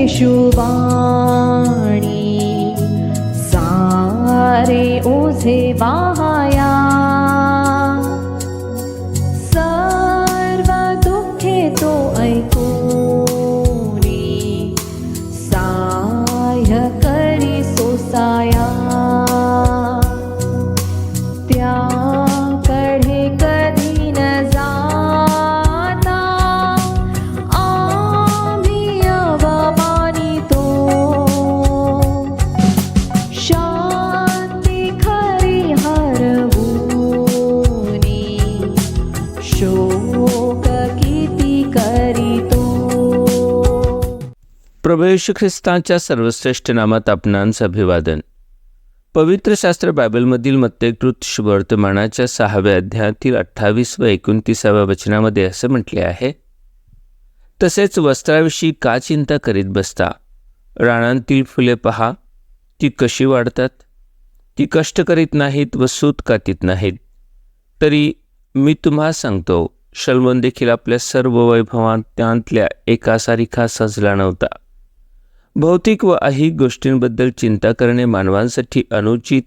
येशुवाणी सारे ओझे वाहाया प्रभू ख्रिस्तांच्या ख्रिस्ताच्या सर्वश्रेष्ठ नामात आपणांस अभिवादन पवित्र शास्त्र बायबलमधील मत्तेकृत वर्तमानाच्या सहाव्या अध्यायातील अठ्ठावीस व एकोणतीसाव्या वचनामध्ये असं म्हटले आहे तसेच वस्त्राविषयी का चिंता करीत बसता? राणांतील फुले पहा ती कशी वाढतात? ती कष्ट करीत नाहीत व सूत कातीत नाहीत. तरी मी तुम्हा सांगतो शलमन देखील आपल्या सर्व वैभवांत त्यांतल्या एकासारिखा सजला नव्हता. भौतिक व अहिक गोष्टींबद्दल चिंता करणे मानवांसाठी अनुचित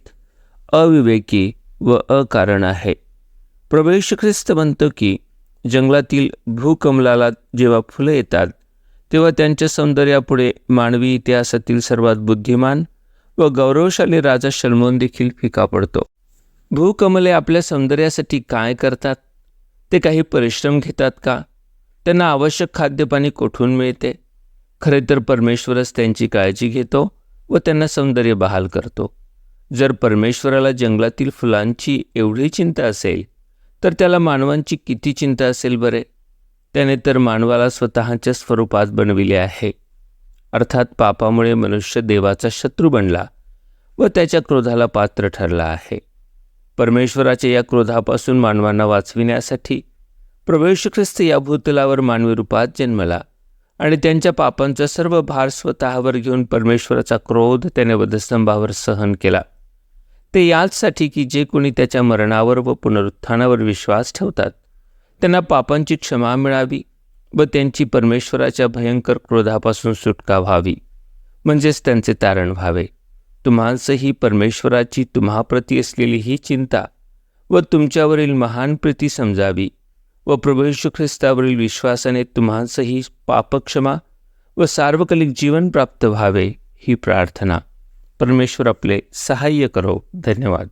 अविवेकी व अकारण आहे. प्रवेश ख्रिस्त म्हणतो की जंगलातील भूकमलाला जेव्हा फुलं येतात तेव्हा त्यांच्या सौंदर्यापुढे मानवी इतिहासातील सर्वात बुद्धिमान व गौरवशाली राजा शल्मोन देखील फिका पडतो. भूकमले आपल्या सौंदर्यासाठी काय करतात? ते काही परिश्रम घेतात का? त्यांना आवश्यक खाद्यपाणी कोठून मिळते? खरे तर परमेश्वरच त्यांची काळजी घेतो व त्यांना सौंदर्य बहाल करतो. जर परमेश्वराला जंगलातील फुलांची एवढी चिंता असेल तर त्याला मानवांची किती चिंता असेल बरे? त्याने तर मानवाला स्वतःच्या स्वरूपात बनविले आहे. अर्थात पापामुळे मनुष्य देवाचा शत्रू बनला व त्याच्या क्रोधाला पात्र ठरला आहे. परमेश्वराच्या या क्रोधापासून मानवांना वाचविण्यासाठी प्रवेश ख्रिस्त या भूतलावर मानवी रूपात जन्मला. आणि त्यांच्या पापांचा सर्व भार स्वतःवर घेऊन परमेश्वराचा क्रोध त्याने वधस्तंभावर सहन केला. ते याचसाठी की जे कोणी त्याच्या मरणावर व पुनरुत्थानावर विश्वास ठेवतात त्यांना पापांची क्षमा मिळावी व त्यांची परमेश्वराच्या भयंकर क्रोधापासून सुटका व्हावी म्हणजेच त्यांचे तारण व्हावे. तुम्हासही परमेश्वराची तुम्हाप्रती असलेली ही चिंता व तुमच्यावरील महान प्रीती समजावी. व प्रभू येशू ख्रिस्तावरील विश्वासाने तुम्हासही पापक्षमा व सार्वकालिक जीवन प्राप्त व्हावे ही प्रार्थना. परमेश्वर आपले सहाय्य करो. धन्यवाद.